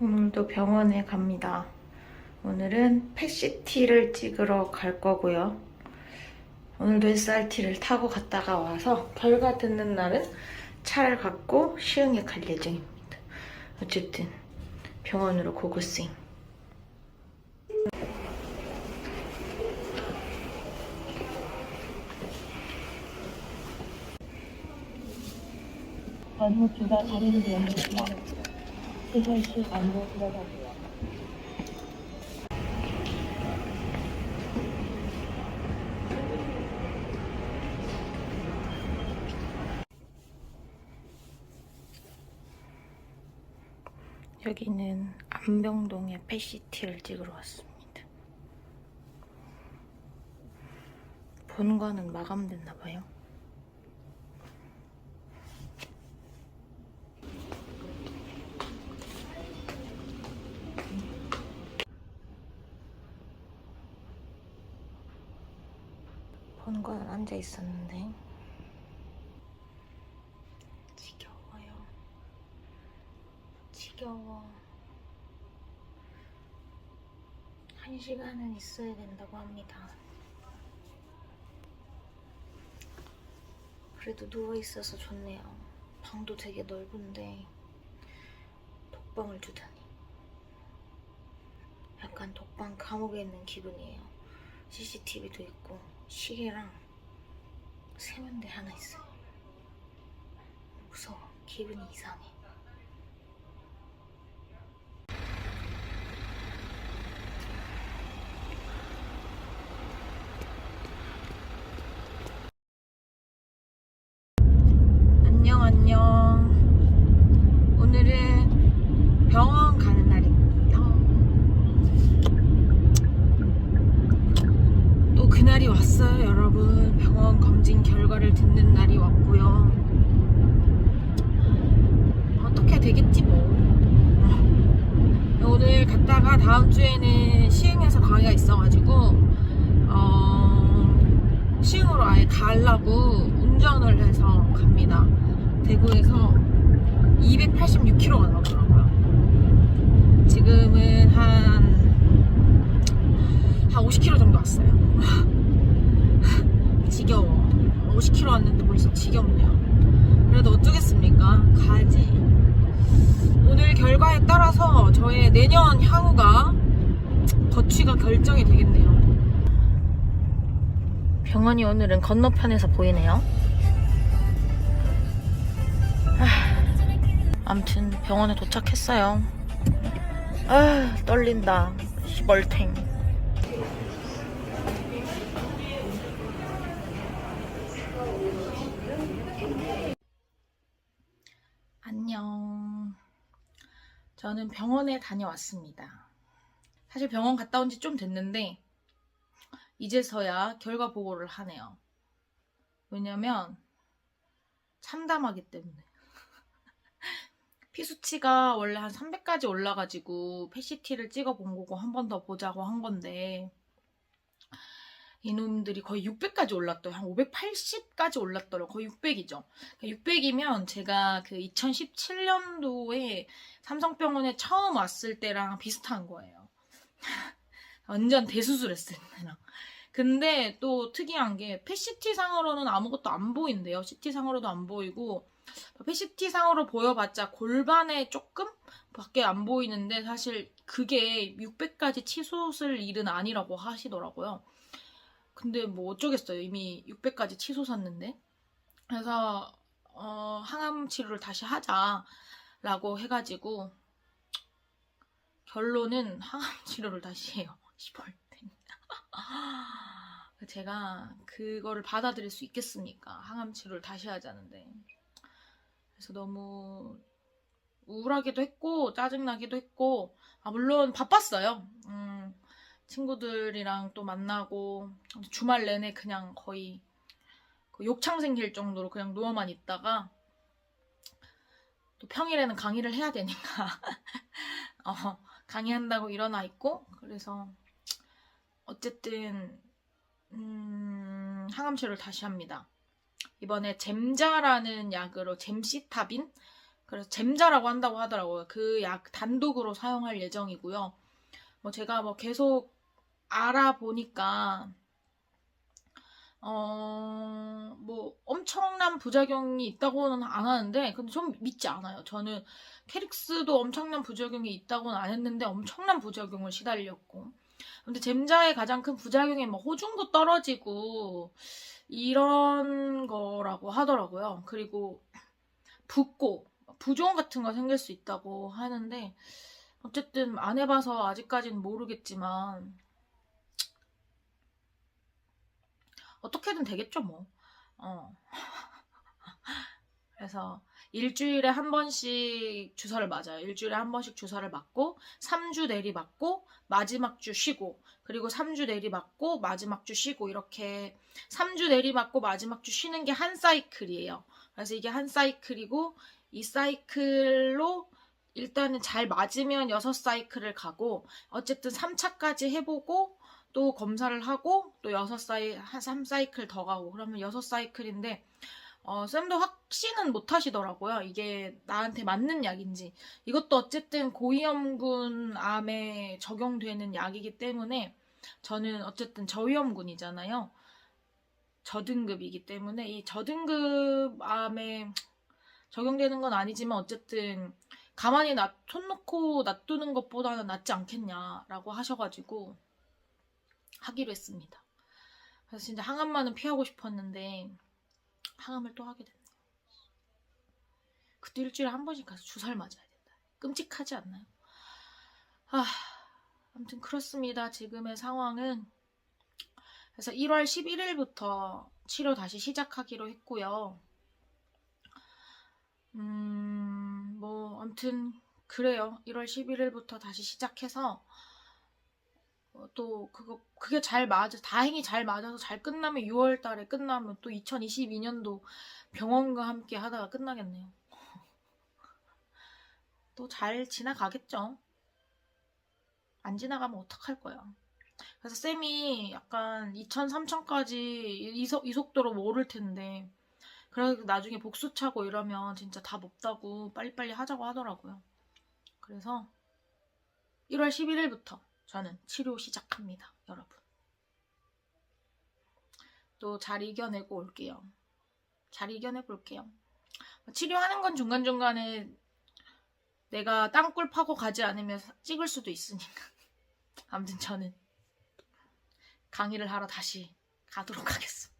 오늘도 병원에 갑니다. 오늘은 펫CT를 찍으러 갈 거고요. 오늘도 SRT를 타고 갔다가 와서 결과 듣는 날은 차를 갖고 시흥에 갈 예정입니다. 어쨌든 병원으로 고고싱. 전후 주가 자리를 비웠습니다. 세션씨 안으로 들어가세요. 여기는 안병동에 펫CT를 찍으러 왔습니다. 본관은 마감됐나 봐요. 본관은 앉아 있었는데 지겨워요. 지겨워. 한 시간은 있어야 된다고 합니다. 그래도 누워 있어서 좋네요. 방도 되게 넓은데 독방을 주다니. 약간 독방 감옥에 있는 기분이에요. CCTV도 있고 시계랑 세면대 하나 있어요. 무서워. 기분이 이상해. 안녕 안녕 오늘은 병원 가는 날입니다 또 그날이 왔어요 여러분 병원 검진 결과를 듣는 날이 왔고요 어떻게 되겠지 뭐 어. 오늘 갔다가 다음 주에는 시흥에서 강의가 있어가지고 어, 시흥으로 아예 가려고 운전을 해서 갑니다. 대구에서 286km가 나오더라고요. 지금은 한, 한 50km 정도 왔어요. 지겨워. 50km 벌써 지겹네요. 그래도 어쩌겠습니까? 가야지. 오늘 결과에 따라서 저의 내년 향후가 거취가 결정이 되겠네요. 병원이 오늘은 건너편에서 보이네요. 암튼 병원에 도착했어요. 아 떨린다. 시벌탱. 안녕. 저는 병원에 다녀왔습니다. 사실 병원 갔다 온 지 좀 됐는데 이제서야 결과 보고를 하네요. 왜냐면 참담하기 때문에. 피 수치가 원래 한 300까지 올라가지고 PCT를 찍어 본 거고 한 번 더 보자고 한 건데 이놈들이 거의 600까지 올랐더라고요. 한 580까지 올랐더라고요. 거의 600이죠. 600이면 제가 그 2017년도에 삼성병원에 처음 왔을 때랑 비슷한 거예요. 완전 대수술했을 때랑. 근데 또 특이한 게 PCT 상으로는 아무것도 안 보인대요. CT 상으로도 안 보이고 PCT 상으로 보여봤자 골반에 조금 밖에 안 보이는데 사실 그게 600까지 치솟을 일은 아니라고 하시더라고요. 근데 뭐 어쩌겠어요. 이미 600까지 치솟았는데. 그래서 어, 항암 치료를 다시 하자라고 해가지고 결론은 항암 치료를 다시 해요. 10월 때. 제가 그거를 받아들일 수 있겠습니까? 항암 치료를 다시 하자는데. 그래서 너무 우울하기도 했고 짜증나기도 했고 아 물론 바빴어요. 음, 친구들이랑 또 만나고 주말 내내 그냥 거의 그 욕창 생길 정도로 그냥 누워만 있다가 또 평일에는 강의를 해야 되니까 어, 강의한다고 일어나 있고 그래서 어쨌든 음, 항암 치료를 다시 합니다. 이번에 잼자라는 약으로 잼시타빈 그래서 잼자라고 한다고 하더라고요. 그 약 단독으로 사용할 예정이고요. 뭐 제가 뭐 계속 알아보니까 어, 뭐 엄청난 부작용이 있다고는 안 하는데 근데 좀 믿지 않아요. 저는 캐릭스도 엄청난 부작용이 있다고는 안 했는데 엄청난 부작용을 시달렸고 근데 잼자의 가장 큰 부작용이 뭐 호중도 떨어지고 이런 거라고 하더라고요. 그리고 붓고 부종 같은 거 생길 수 있다고 하는데 어쨌든 안 해봐서 아직까지는 모르겠지만 어떻게든 되겠죠 뭐. 어. 그래서 일주일에 한 번씩 주사를 맞아요. 일주일에 한 번씩 주사를 맞고 3주 내리 맞고 마지막 주 쉬고 그리고 3주 내리 맞고 마지막 주 쉬고 이렇게 3주 내리 맞고 마지막 주 쉬는 게 한 사이클이에요. 그래서 이게 한 사이클이고 이 사이클로 일단은 잘 맞으면 6사이클을 가고 어쨌든 3차까지 해보고 또 검사를 하고 또 6사이 한 3사이클 더 가고 그러면 6사이클인데 어, 쌤도 확신은 못 하시더라고요. 이게 나한테 맞는 약인지. 이것도 어쨌든 고위험군 암에 적용되는 약이기 때문에 저는 어쨌든 저위험군이잖아요. 저등급이기 때문에 이 저등급 암에 적용되는 건 아니지만 어쨌든 가만히 놔, 손 놓고 놔두는 것보다는 낫지 않겠냐라고 하셔가지고 하기로 했습니다. 그래서 진짜 항암만은 피하고 싶었는데 항암을 또 하게 됐네요. 그때 일주일에 한 번씩 가서 주사를 맞아야 된다. 끔찍하지 않나요? 아, 아무튼 그렇습니다. 지금의 상황은 그래서 1월 11일부터 치료 다시 시작하기로 했고요. 음, 뭐 아무튼 그래요. 1월 11일부터 다시 시작해서 어, 또 그거 그게 잘 맞아 다행히 잘 맞아서 잘 끝나면 6월 달에 끝나면 또 2022년도 병원과 함께 하다가 끝나겠네요. 또 잘 지나가겠죠. 안 지나가면 어떡할 거야. 그래서 쌤이 약간 2000, 3000까지 이, 속- 이 속도로 모를 텐데 그래서 나중에 복수 차고 이러면 진짜 답 없다고 빨리빨리 하자고 하더라고요. 그래서 1월 11일부터 저는 치료 시작합니다, 여러분. 또 잘 이겨내고 올게요. 잘 이겨내 볼게요. 치료하는 건 중간중간에 내가 땅굴 파고 가지 않으면 찍을 수도 있으니까. 아무튼 저는 강의를 하러 다시 가도록 하겠습니다.